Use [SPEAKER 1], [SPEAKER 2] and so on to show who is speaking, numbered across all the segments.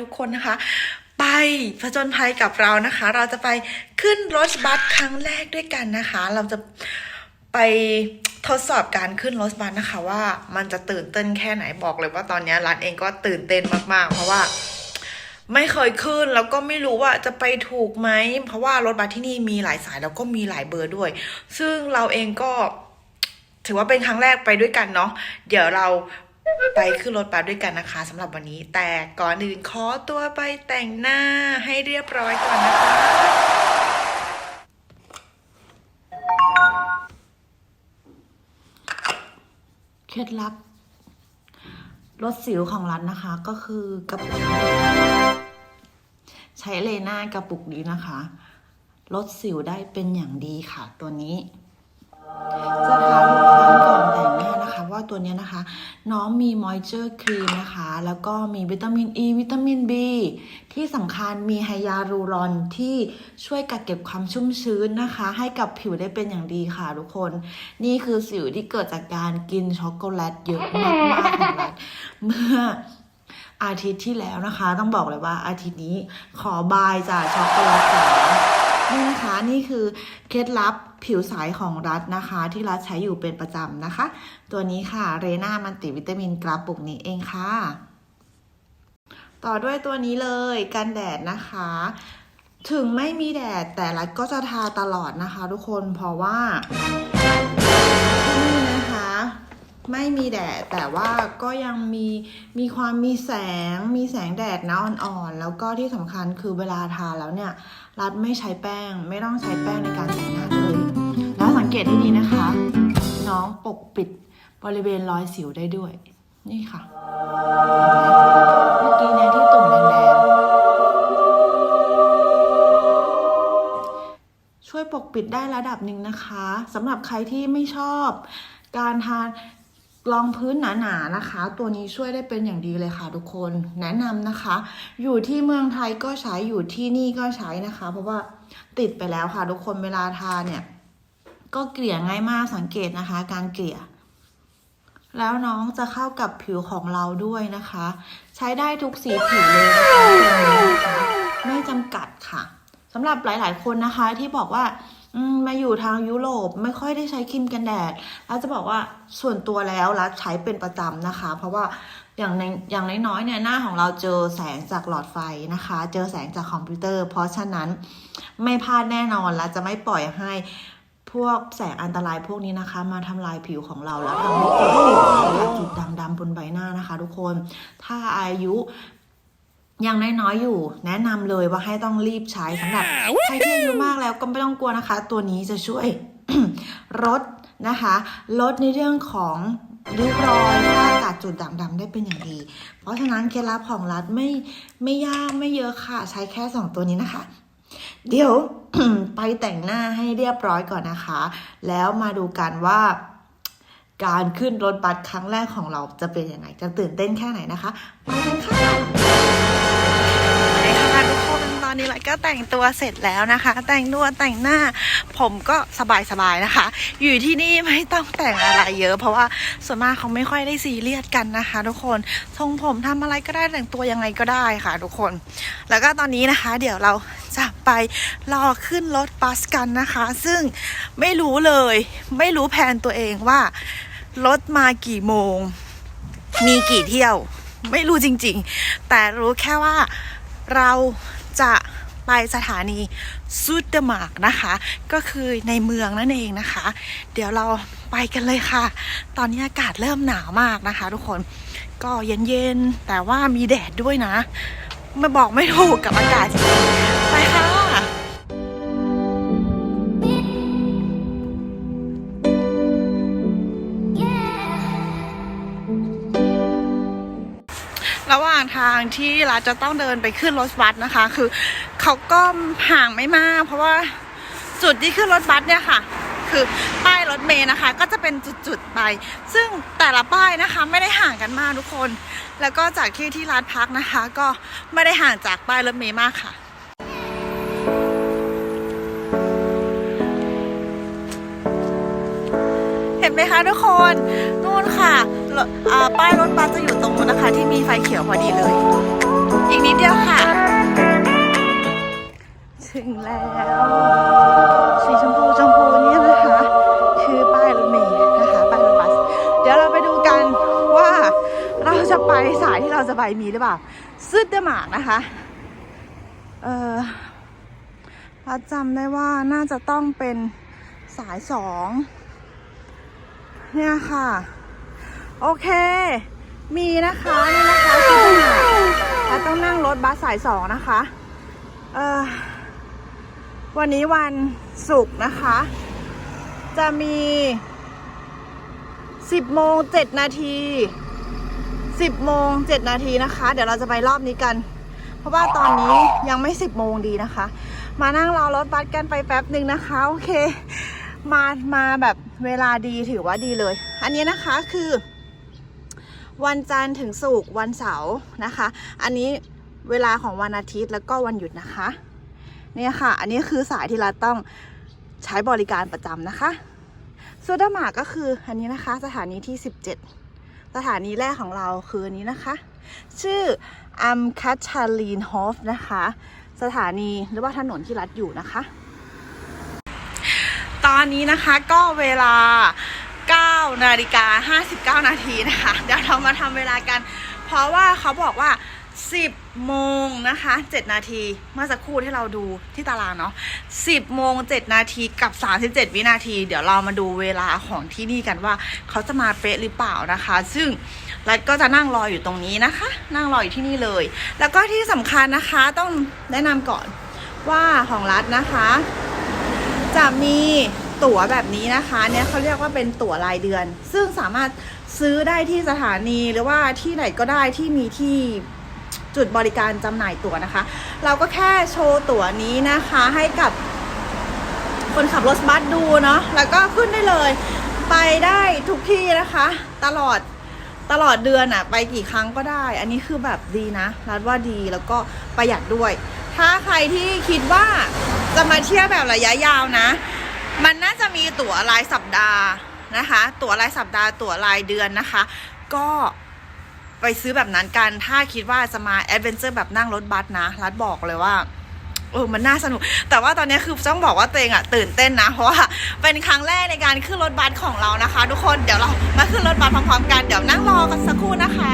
[SPEAKER 1] ทุกคนนะคะ ไปผจญภัยกับเรานะคะ เราจะไปขึ้นรถบัสครั้งแรกด้วยกันนะคะ เราจะไปทดสอบการขึ้นรถบัสนะคะ ว่ามันจะตื่นเต้นแค่ไหนบอกเลยว่าตอนนี้รันเองก็ตื่นเต้นมากๆ เพราะว่าไม่เคยขึ้นแล้วก็ไม่รู้ว่าจะไปถูกไหม เพราะว่ารถบัสที่นี่มีหลายสายแล้วก็มีหลายเบอร์ด้วย ซึ่งเราเองก็ถือว่าเป็นครั้งแรกไปด้วยกันเนาะเดี๋ยวเรา ไปขึ้นรถบัสด้วยกันนะคะสำหรับวันนี้ แต่ก่อนอื่นขอตัวไปแต่งหน้าให้เรียบร้อยก่อนนะคะเคล็ดลับลดสิวของรันนะคะ ก็คือกระปุกใช้เลน่ากระปุกนี้นะคะลดสิวได้เป็นอย่างดีค่ะ ตัวนี้จะทาทุกครั้งก่อนแต่งหน้า ว่าตัวนี้นะคะ น้องมีมอยเจอร์ครีมนะคะ แล้วก็มีวิตามินอ e, ีวิตามิน B ที่สำคัญมีไฮยาลูรอนที่ช่วยกักเก็บความชุ่มชื้นนะคะ ให้กับผิวได้เป็นอย่างดีค่ะทุกคน นี่คือสิวที่เกิดจากการกินช็อกโกแลตเยอะมากๆของรัฐเมื่ออาทิตย์ที่แล้วนะคะ ต้องบอกเลยว่าอาทิตย์นี้ขอบายจากช็อกโกแลตจ๋า นี่นะคะนี่คือเคล็ดลับผิวใสของรัฐนะคะ ที่รัฐใช้อยู่เป็นประจำนะคะ ตัวนี้ค่ะเรน่ามันติวิตามินกราปุกนี้เองค่ะ ต่อด้วยตัวนี้เลยกันแดดนะคะ ถึงไม่มีแดดแต่รัฐก็จะทาตลอดนะคะ ทุกคนเพราะว่า ไม่มีแดด แต่ว่าก็ยังมีมีความมีแสง มีแสงแดดนะอ่อนๆ แล้วก็ที่สำคัญคือเวลาทาแล้วเนี่ย รัดไม่ใช้แป้ง ไม่ต้องใช้แป้งในการแต่งหน้าเลย แล้วสังเกตให้ดีนะคะ น้องปกปิดบริเวณรอยสิวได้ด้วย นี่ค่ะ เมื่อกี้เนี่ยที่ตุ่มแดงๆช่วยปกปิดได้ระดับหนึ่งนะคะสำหรับใครที่ไม่ชอบ การทาน รองพื้นหนาๆนะคะ ตัวนี้ช่วยได้เป็นอย่างดีเลยค่ะทุกคนแนะนำนะคะ อยู่ที่เมืองไทยก็ใช้อยู่ที่นี่ก็ใช้นะคะ เพราะว่าติดไปแล้วค่ะ ทุกคนเวลาทาเนี่ย ก็เกลี่ยง่ายมากสังเกตนะคะ การเกลี่ย แล้วน้องจะเข้ากับผิวของเราด้วยนะคะ ใช้ได้ทุกสีผิวเลยนะคะไม่จำกัดค่ะสำหรับหลาย ๆ คนนะคะที่บอกว่า มาอยู่ทางยุโรปไม่ค่อยได้ใช้ครีมกันแดดเราจะบอกว่าส่วนตัวแล้วรัฐใช้เป็นประจำนะคะ เพราะว่าอย่างในอย่างน้อยๆเนี่ยหน้าของเราเจอแสงจากหลอดไฟนะคะ เจอแสงจากคอมพิวเตอร์ เพราะฉะนั้นไม่พลาดแน่นอนและจะไม่ปล่อยให้พวกแสงอันตรายพวกนี้นะคะ มาทำลายผิวของเราแล้วทำให้เกิดสิวและจุดด่างดำบนใบหน้านะคะ ทุกคน ถ้าอายุ ยังน้อยๆอยู่ แนะนำเลยว่าให้ต้องรีบใช้สำหรับใครที่อายุมากแล้วก็ไม่ต้องกลัวนะคะ ตัวนี้จะช่วยลดนะคะ ลดในเรื่องของริ้วรอยฝ้ากาดจุดด่างดำได้เป็นอย่างดี เพราะฉะนั้นเคล็ดลับของรัฐไม่ไม่ยากไม่เยอะค่ะ ใช้แค่สองตัวนี้นะคะ เดี๋ยวไปแต่งหน้าให้เรียบร้อยก่อนนะคะ แล้วมาดูกันว่าการขึ้นรถบัสครั้งแรกของเราจะเป็นยังไง จะตื่นเต้นแค่ไหนนะคะ มากันค่ะ ก็แต่งตัวเสร็จแล้วนะคะ แต่งตัวแต่งหน้า ผมก็สบายๆนะคะ อยู่ที่นี่ไม่ต้องแต่งอะไรเยอะ เพราะว่าส่วนมากเขาไม่ค่อยได้ซีเรียสกันนะคะ ทุกคนทรงผมทำอะไรก็ได้แต่งตัวยังไงก็ได้ค่ะ ทุกคน แล้วก็ตอนนี้นะคะ เดี๋ยวเราจะไปรอขึ้นรถบัสกันนะคะ ซึ่งไม่รู้เลย ไม่รู้แผนตัวเองว่ารถมากี่โมง มีกี่เที่ยว ไม่รู้จริง ๆ แต่รู้แค่ว่าเราจะ ไปสถานีซูดเดมาร์กนะคะ ก็คือในเมืองนั่นเองนะคะ เดี๋ยวเราไปกันเลยค่ะ ตอนนี้อากาศเริ่มหนาวมากนะคะ ทุกคนก็เย็นๆแต่ว่ามีแดดด้วยนะ ไม่บอกไม่ถูกกับอากาศจริง ระหว่างทางที่เราจะต้องเดินไปขึ้นรถบัสนะคะ คือเขาก็ห่างไม่มาก เพราะว่าจุดที่ขึ้นรถบัสเนี่ยค่ะ คือป้ายรถเมย์นะคะ ก็จะเป็นจุดๆไป ซึ่งแต่ละป้ายนะคะไม่ได้ห่างกันมากทุกคน แล้วก็จากที่ที่ร้านพักนะคะ ก็ไม่ได้ห่างจากป้ายรถเมย์มากค่ะ นไหมคะทุกคนนู่นค่ะป้ายรถบัสจะอยู่ตรงนู้นนะคะ ที่มีไฟเขียวพอดีเลย อีกนิดเดียวค่ะ ถึงแล้วสีชมพูชมพูนี่นะคะ คือป้ายรถเมล์นะคะป้ายรถบัส เดี๋ยวเราไปดูกันว่าเราจะไปสายที่เราจะไปมีหรือเปล่าซึดเดอร์มาร์กนะคะ เออเราจำได้ว่าน่าจะต้องเป็นสายสอง เนี่ยค่ะ โอเค มีนะคะนี่นะคะซึดเดอร์มาร์กเราต้องนั่งรถบัสสายสองนะคะเออวันนี้วันศุกร์นะคะ จะมี 10โมง7นาที10โมง7นาทีนะคะ เดี๋ยวเราจะไปรอบนี้กัน เพราะว่าตอนนี้ยังไม่ 10โมงดีนะคะ มานั่งรอรถบัสกันไปแป๊บหนึ่งนะคะ โอเค มามาแบบเวลาดีถือว่าดีเลย อันนี้นะคะคือ วันจันทร์ถึงศุกร์วันเสาร์นะคะ อันนี้เวลาของวันอาทิตย์แล้วก็วันหยุดนะคะเนี่ยค่ะ อันนี้คือสายที่เราต้องใช้บริการประจำนะคะโซดามาก็คืออันนี้นะคะ สถานีที่ 17 สถานีแรกของเราคืออันนี้นะคะ ชื่ออัมคัตชาลีนฮอฟนะคะ สถานีหรือว่าถนนที่รัดอยู่นะคะ อนนี้นะคะก็เวลา 9 นาฬิกา 59 นาทีนะคะ เดี๋ยวเรามาทำเวลากัน เพราะว่าเขาบอกว่า 10 โมงนะคะ 7 นาที เมื่อสักครู่ที่เราดูที่ตารางเนาะ 10 โมง 7 นาทีกับ 37 วินาที เดี๋ยวเรามาดูเวลาของที่นี่กันว่า เขาจะมาเป๊ะหรือเปล่านะคะ ซึ่งรัฐก็จะนั่งรออยู่ตรงนี้นะคะ นั่งรออยู่ที่นี่เลย แล้วก็ที่สำคัญนะคะต้องแนะนำก่อนว่าของรัฐนะคะ จะมีตั๋วแบบนี้นะคะเนี่ยเขาเรียกว่าเป็นตั๋วรายเดือน ซึ่งสามารถซื้อได้ที่สถานีหรือว่าที่ไหนก็ได้ที่มีที่จุดบริการจำหน่ายตั๋วนะคะ เราก็แค่โชว์ตั๋วนี้นะคะให้กับคนขับรถบัสดูเนาะแล้วก็ขึ้นได้เลย ไปได้ทุกที่นะคะ ตลอดตลอดเดือนอะไปกี่ครั้งก็ได้ อันนี้คือแบบดีนะรัดว่าดีแล้วก็ประหยัดด้วย ถ้าใครที่คิดว่า จะมาเที่ยวแบบระยะยาวนะ มันน่าจะมีตั๋วรายสัปดาห์นะคะ ตั๋วรายสัปดาห์ ตั๋วรายเดือนนะคะ ก็ไปซื้อแบบนั้นกัน ถ้าคิดว่าจะมาแอดเวนเจอร์แบบนั่งรถบัสนะ รัดบอกเลยว่าเออ มันน่าสนุก แต่ว่าตอนนี้คือต้องบอกว่าตัวเองอะตื่นเต้นนะ เพราะว่าเป็นครั้งแรกในการขึ้นรถบัสของเรานะคะ ทุกคน เดี๋ยวเรามาขึ้นรถบัสพร้อมๆกัน เดี๋ยวนั่งรอกันสักครู่นะคะ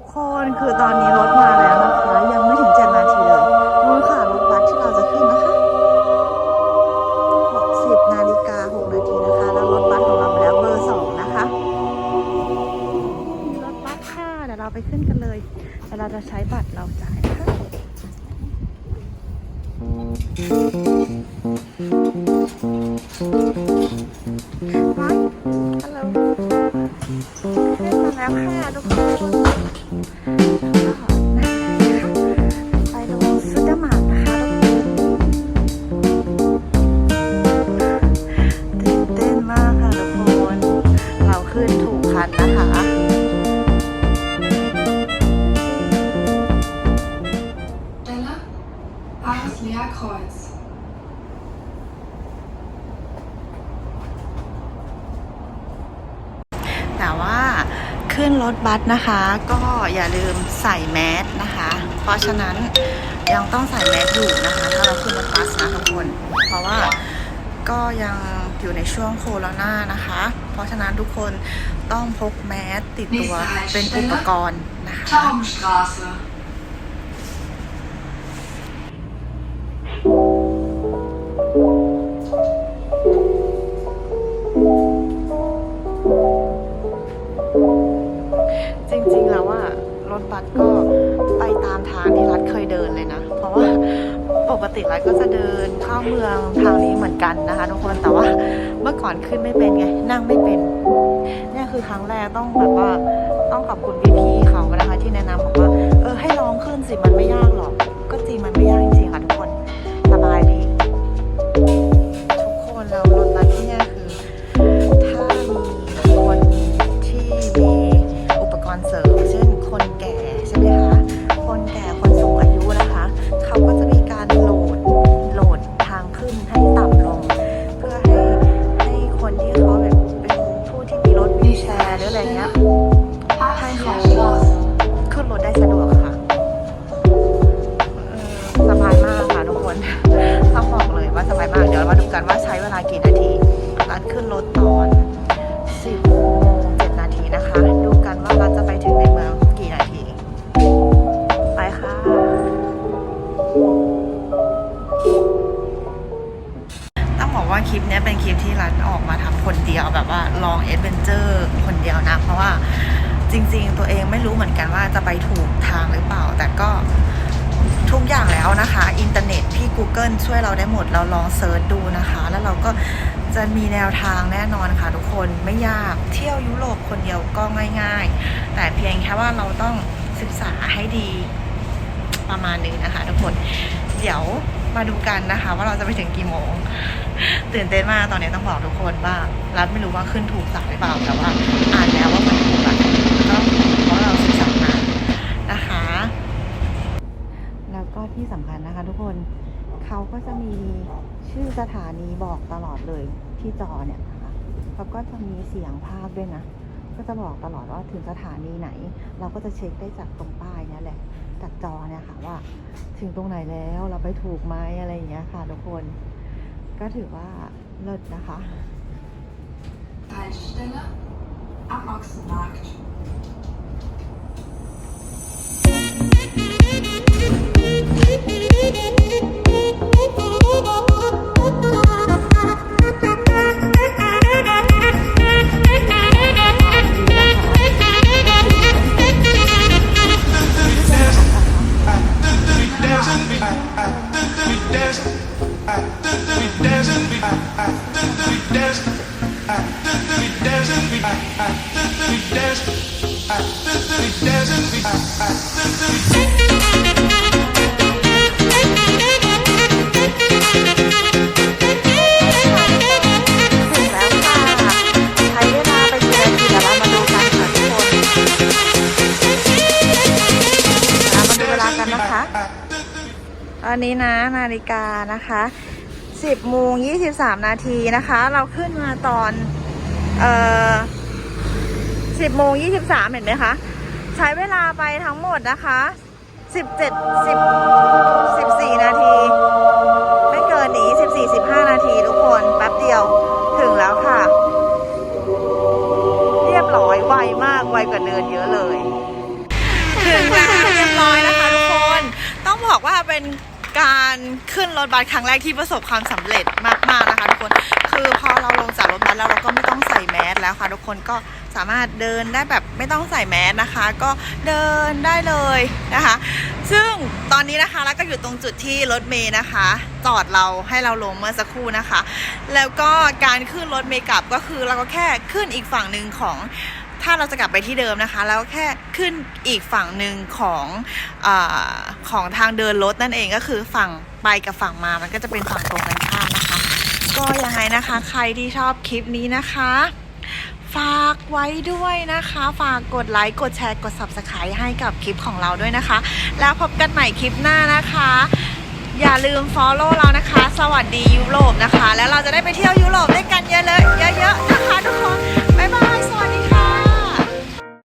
[SPEAKER 1] กคนคือตอนนี้รถมาแล้วนะคะ ยังไม่ถึง7นาทีเลยนู่นค่ะรถบัสที่เราจะขึ้นนะคะ10นาฬิกา6นาทีนะคะ แล้วรถบัสของเรามาแล้วเบอร์2นะคะรถบัสค่ะเดี๋ยวเราไปขึ้นกันเลยเดี๋ยวเราจะใช้บัตรเราจ่ายนะคะไป แล้วค่ะทุกคนไปลงซุดเดอร์มาร์นะคะทุกคนตื่นเต้นมากค่ะทุกคนเราขึ้นถูกคันนะคะแต่ว่า ขึ้นรถบัสนะคะ ก็อย่าลืมใส่แมสนะคะ เพราะฉะนั้นยังต้องใส่แมสอยู่นะคะ ถ้าเราขึ้นรถบัสนะทุกคน เพราะว่าก็ยังอยู่ในช่วงโควิดนะคะ เพราะฉะนั้นทุกคนต้องพกแมสติดตัวเป็นอุปกรณ์นะคะ กติแล้วก็จะเดินเข้าเมืองทางนี้เหมือนกันนะคะทุกคนแต่ว่าเมื่อก่อนขึ้นไม่เป็นไงนั่งไม่เป็นเนี่ยคือครั้งแรกต้องแบบว่าต้องขอบคุณพี่ๆเขานะคะที่แนะนำบอกว่าเออให้ลองขึ้นสิมันไม่ยากหรอก รู้เหมือนกันว่าจะไปถูกทางหรือเปล่า แต่ก็ทุกอย่างแล้วนะคะ อินเทอร์เน็ตพี่ Google ช่วยเราได้หมดเราลองเซิร์ชดูนะคะ แล้วเราก็จะมีแนวทางแน่นอนค่ะทุกคนไม่ยากเที่ยวยุโรปคนเดียวก็ง่าย ๆ แต่เพียงแค่ว่าเราต้องศึกษาให้ดีประมาณนึงนะคะ ทุกคนเดี๋ยวมาดูกันนะคะ ว่าเราจะไปถึงกี่โมง ตื่นเต้นมากตอนนี้ต้องบอกทุกคนว่ารัฐไม่รู้ว่าขึ้นถูกสายหรือเปล่าแต่ว่าอ่านวว่ามันถูกอะก็เพราะเราศึกษามานะคะ แล้วก็ที่สำคัญนะคะ ทุกคนเขาก็จะมี ชื่อสถานีบอกตลอดเลยที่จอเนี่ยนะคะแล้วก็จะมีเสียงภาพด้วยนะ ก็จะบอกตลอดว่าถึงสถานีไหน เราก็จะเช็คได้จากตรงป้ายนี่แหละ จากจอเนี่ยค่ะว่า ถึงตรงไหนแล้วเราไปถูกไหมอะไรอย่างเงี้ยค่ะทุกคน ก็ถือว่าเลิศนะคะ
[SPEAKER 2] Haltestelle am Ochsenmarkt.
[SPEAKER 1] ตอนนี้นะนาฬิกานะคะ 10โมง23 นาทีนะคะ เราขึ้นมาตอน เอ่อ10โมง23 เห็นไหมคะ ใช้เวลาไปทั้งหมดนะคะ 17 10 14 นาที ไม่เกินนี้ 14 15 นาทีทุกคนแป๊บเดียวถึงแล้วค่ะ เรียบร้อยไวมากไวกว่าเดินเยอะเลย ถึงแล้วเรียบร้อยนะคะทุกคน ต้องบอกว่าเป็น การขึ้นรถบัสครั้งแรกที่ประสบความสำเร็จมากๆนะคะทุกคน คือพอเราลงจากรถบัสแล้วเราก็ไม่ต้องใส่แมสแล้วค่ะทุกคนก็สามารถเดินได้แบบไม่ต้องใส่แมสนะคะ ก็เดินได้เลยนะคะ ซึ่งตอนนี้นะคะแล้วก็อยู่ตรงจุดที่รถเมย์นะคะ จอดเราให้เราลงเมื่อสักครู่นะคะ แล้วก็การขึ้นรถเมย์กลับก็คือเราก็แค่ขึ้นอีกฝั่งหนึ่งของ ถ้าเราจะกลับไปที่เดิมนะคะ แล้วแค่ขึ้นอีกฝั่งหนึ่งของอของทางเดินรถนั่นเองก็คือฝั่งไปกับฝั่งมา มันก็จะเป็นฝั่งตรงกันข้ามนะคะ ก็ยังไงนะคะ ใครที่ชอบคลิปนี้นะคะฝากไว้ด้วยนะคะ ฝากกดไลค์ กดแชร์ กด subscribe ให้กับคลิปของเราด้วยนะคะ แล้วพบกันใหม่คลิปหน้านะคะ อย่าลืม follow เรานะคะ สวัสดียุโรปนะคะ แล้วเราจะได้ไปเที่ยวยุโรปด้วยกันเยอะเลยเยอะๆนะคะทุกคน บ๊ายบาย สวัสดี